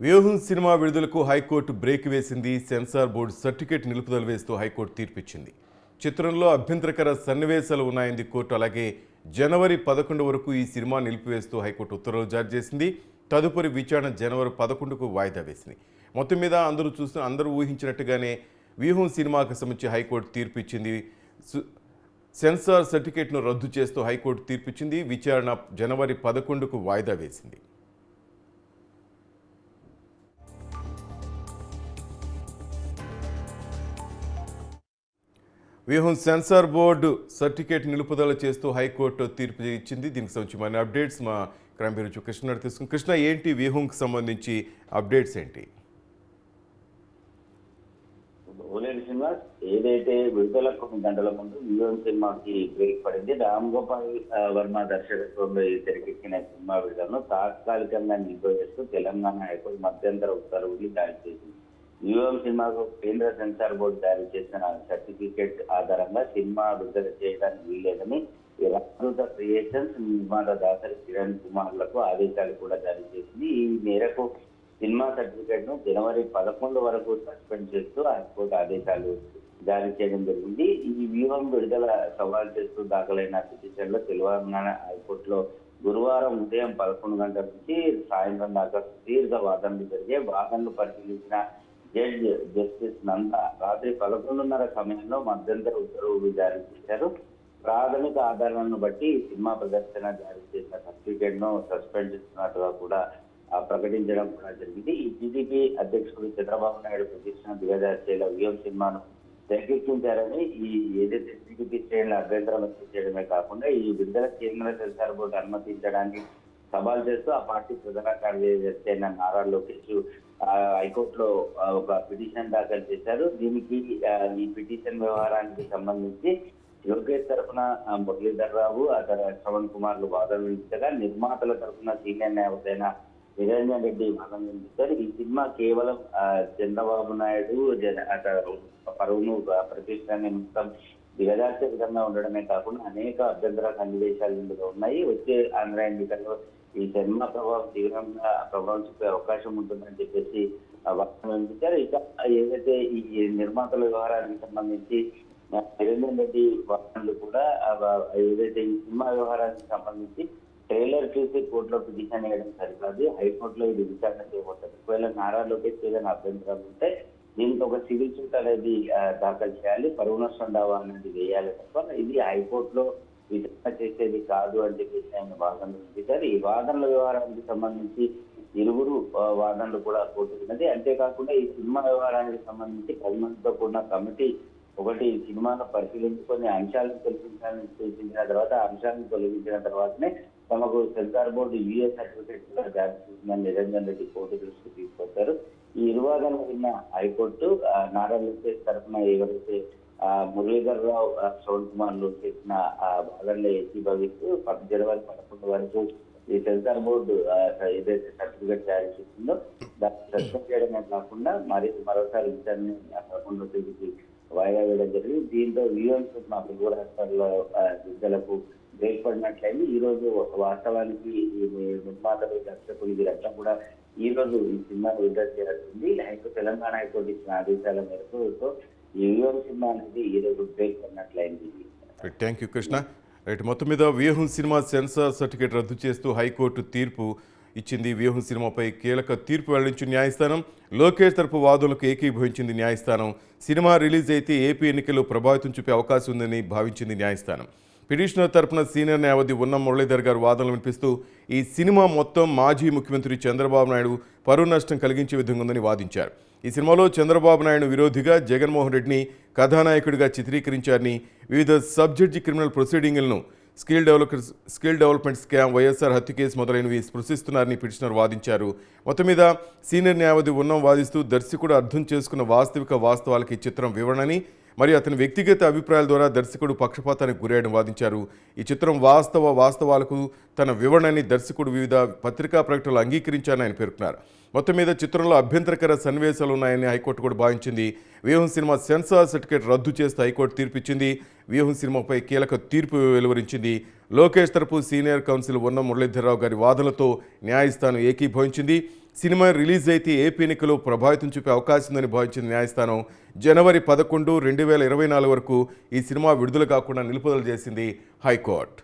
వ్యూహం సినిమా విడుదలకు high court break వేసింది. సెన్సార్ బోర్డు సర్టిఫికేట్ నిలుపుదల వేస్తూ హైకోర్టు తీర్పిచ్చింది. చిత్రంలో అభ్యంతరకర సన్నివేశాలు ఉన్నాయంది కోర్టు. అలాగే జనవరి పదకొండు వరకు ఈ సినిమా నిలిపివేస్తూ హైకోర్టు ఉత్తర్వులు జారీ చేసింది. తదుపరి విచారణ జనవరి పదకొండుకు వాయిదా వేసింది. మొత్తం మీద అందరూ చూస్తూ అందరూ ఊహించినట్టుగానే వ్యూహం సినిమాకు సంబంధించి హైకోర్టు తీర్పిచ్చింది. సు- సెన్సార్ సర్టిఫికేట్ను రద్దు చేస్తూ హైకోర్టు తీర్పిచ్చింది. విచారణ జనవరి పదకొండుకు వాయిదా వేసింది. వ్యూహం సెన్సార్ బోర్డు సర్టిఫికేట్ నిలుపుదల చేస్తూ హైకోర్టు తీర్పు ఇచ్చింది. దీనికి సంబంధించి మన అప్డేట్స్ మా క్రైమ్ బ్యూరో కృష్ణ తీసుకుని కృష్ణ ఏంటి వ్యూహంకి సంబంధించి అప్డేట్స్ ఏంటి? ఓలేరు శ్రీనివాస్ ఏదైతే విడుదల కొన్ని గంటల ముందు వ్యూహం సినిమాకి బ్రేక్ పడింది రామ్ గోపాల్ వర్మ దర్శకత్వంలో తెరకెక్కిన సినిమా విడుదలను తాత్కాలికంగా నిలిపివేస్తూ తెలంగాణ హైకోర్టు మధ్యంతర ఉత్తర్వులు జారీ చేసింది. వ్యూహం సినిమాకు కేంద్ర సెన్సార్ బోర్డు జారీ చేసిన సర్టిఫికేట్ ఆధారంగా సినిమా విడుదల చేయడానికి వీల్లేదని ఈ క్రియేషన్స్ నిర్మాత దాసరి కిరణ్ కుమార్లకు ఆదేశాలు కూడా జారీ చేసింది. ఈ మేరకు సినిమా సర్టిఫికేట్ను జనవరి పదకొండు వరకు సస్పెండ్ చేస్తూ హైకోర్టు ఆదేశాలు జారీ చేయడం జరిగింది. ఈ వ్యూహం విడుదల సవాల్ చేస్తూ దాఖలైన పిటిషన్లో తెలంగాణ హైకోర్టులో గురువారం ఉదయం పదకొండు గంటల నుంచి సాయంత్రం దాకా సుదీర్ఘ వాదనలు జరిగే వాదనలు పరిశీలించిన జడ్జి జస్టిస్ నంద. రాత్రి పదకొండున్నర సమయంలో మధ్యంతర ఉత్తర్వులు జారీ చేశారు. ప్రాథమిక ఆధారాలను బట్టి సినిమా ప్రదర్శన జారీ చేసిన సర్టిఫికేట్ను సస్పెండ్ చేస్తున్నట్టుగా కూడా ప్రకటించడం కూడా జరిగింది. ఈ టీడీపీ అధ్యక్షుడు చంద్రబాబు నాయుడు ప్రతిష్ఠన దిగజార్చేలా వ్యూహం సినిమాను తెరకెక్కించారని ఈ ఏదైతే టీడీపీ శ్రేణులు అభ్యంతరం చేయడమే కాకుండా ఈ విడుదల కేంద్ర సెన్సార్ బోర్డు అనుమతించడానికి సవాల్ చేస్తూ ఆ పార్టీ ప్రధాన కార్యదర్శి అయిన నారా లోకేష్ హైకోర్టులో ఒక పిటిషన్ దాఖలు చేశారు. దీనికి ఈ పిటిషన్ వ్యవహారానికి సంబంధించి లోకేష్ తరఫున మురళీధర్ రావు అతను శ్రవణ్ కుమార్లు వాదన వినిపించగా నిర్మాతల తరఫున సీనియర్ న్యాయవాది అయిన నిరంజన్ రెడ్డి వాదన వినిపించారు. ఈ సినిమా కేవలం చంద్రబాబు నాయుడు జన అతను పరువును ఆ, ప్రతిష్ట నిమిత్తం దిగజార్చే విధంగా ఉండడమే కాకుండా అనేక అభ్యంతర సన్నివేశాలు ఇందులో ఉన్నాయి. వచ్చే ఆంధ్ర ఎన్నికల్లో ఈ జన్మ ప్రభావం తీవ్రంగా ప్రభావం చూపే అవకాశం ఉంటుందని చెప్పేసి ఆ, ఇక ఏదైతే ఈ నిర్మాతల వ్యవహారానికి సంబంధించి నిరంజన్ రెడ్డి వాదనలు కూడా ఏదైతే ఈ సినిమా వ్యవహారానికి సంబంధించి ట్రైలర్ చూసి కోర్టులో పిటిషన్ వేయడం సరికాదు. హైకోర్టులో ఇది విచారణ చేయబోతుంది. ఒకవేళ నారా లోకేష్ ఏదైనా అభ్యంతరాలు ఉంటే దీనికి ఒక సివిల్ సూట్ అనేది దాఖలు చేయాలి. పరువు నష్టం దావా అనేది వేయాలి తప్ప ఇది హైకోర్టులో విచారణ చేసేది కాదు అని చెప్పేసి ఆయన వాదనలు చూపించారు ఈ వాదనల వ్యవహారానికి సంబంధించి ఇరువురు వాదనలు కూడా కోర్టు అంతేకాకుండా ఈ సినిమా వ్యవహారానికి సంబంధించి పది మందితో కూడిన కమిటీ ఒకటి ఈ సినిమాను పరిశీలించుకొని అంశాలను తొలగించాలని సూచించిన తర్వాత అంశాలను తొలగించిన తర్వాతనే తమకు సెన్సార్ బోర్డు యూఏ సర్టిఫికేట్ కూడా జారీ చేసిందని నిరంజన్ రెడ్డి కోర్టు దృష్టికి తీసుకొచ్చారు. ఈ ఇరువాదన విన్న హైకోర్టు నారా లోకేష్ తరఫున ఎవరైతే మురళీధర్ రావు ఆ, శ్రవణ్ కుమార్లు చేసిన ఆ ఏసీ ఏకీభవిస్తూ పది జనవరి పదకొండు వరకు ఈ సెన్సార్ బోర్డు ఏదైతే సర్టిఫికేట్ జారీ చేసిందో దాన్ని సస్పెండ్ చేయడమే కాకుండా మరి మరోసారి విచారణ పదకొండో తేదీకి వాయిదా వేయడం జరిగింది. దీంతో వ్యూఎన్స్ మా తెలుగు రాష్ట్రాల్లో ఆ, విడుదలకు పడినట్లయింది ఈ రోజు వాస్తవానికి నిర్మాతలు దర్శకులు వీరంతా కూడా ఈ రోజు ఈ సినిమా విడుదల చేయాల్సింది. హైకోర్టు తెలంగాణ హైకోర్టు ఇచ్చిన ఆదేశాల మేరకు సో ఈ సినిమా అనేది ఈ రోజు break thank you Krishna right మొత్తం మీద వ్యూహం సినిమా సెన్సార్ సర్టిఫికేట్ రద్దు చేస్తూ హైకోర్టు తీర్పు ఇచ్చింది. వ్యూహం సినిమాపై కీలక తీర్పు వెల్లడించిన న్యాయస్థానం. లోకేష్ తరపు వాదనలకు ఏకీభవించింది న్యాయస్థానం. సినిమా రిలీజ్ అయితే ఏపీ ఎన్నికల్లో ప్రభావితం చూపే అవకాశం ఉందని భావించింది న్యాయస్థానం. పిటిషనర్ తరపున సీనియర్ న్యాయవాది ఉన్న మురళీధర్ గారు వాదనలు వినిపిస్తూ ఈ సినిమా మొత్తం మాజీ ముఖ్యమంత్రి చంద్రబాబు నాయుడు పరువు నష్టం కలిగించే విధంగా ఉందని వాదించారు. ఈ సినిమాలో చంద్రబాబు నాయుడు విరోధిగా జగన్మోహన్ రెడ్డిని కథానాయకుడిగా చిత్రీకరించారని వివిధ subject criminal ప్రొసీడింగ్లను skill develop skill development scam YSR హత్య కేసు మొదలైనవి స్పృశిస్తున్నారని పిటిషనర్ వాదించారు. మొత్తం మీద సీనియర్ న్యాయవాది ఉన్నం వాదిస్తూ దర్శకుడు అర్థం చేసుకున్న వాస్తవిక వాస్తవాలకి ఈ చిత్రం వివరణని మరి అతని వ్యక్తిగత అభిప్రాయాల ద్వారా దర్శకుడు పక్షపాతానికి గురయ్యడం వాదించారు. ఈ చిత్రం వాస్తవ వాస్తవాలకు తన వివరణని దర్శకుడు వివిధ పత్రికా ప్రకటనలు అంగీకరించారని ఆయన పేర్కొన్నారు. మొత్తం మీద చిత్రంలో అభ్యంతరకర సన్నివేశాలు ఉన్నాయని హైకోర్టు కూడా భావించింది. వ్యూహం సినిమా సెన్సార్ సర్టిఫికేట్ రద్దు చేస్తూ హైకోర్టు తీర్పిచ్చింది. వ్యూహం సినిమాపై కీలక తీర్పు వెలువరించింది. లోకేష్ తరపు సీనియర్ కౌన్సిల్ ఉన్న మురళీధరరావు గారి వాదనలతో న్యాయస్థానం ఏకీభవించింది. సినిమా రిలీజ్ అయితే ఏపీ ఎన్నికలు ప్రభావితం చూపే అవకాశం ఉందని భావించిన న్యాయస్థానం. జనవరి పదకొండు రెండు వేల ఇరవై నాలుగు వరకు ఈ సినిమా విడుదల కాకుండా నిలుపుదల చేసింది హైకోర్టు.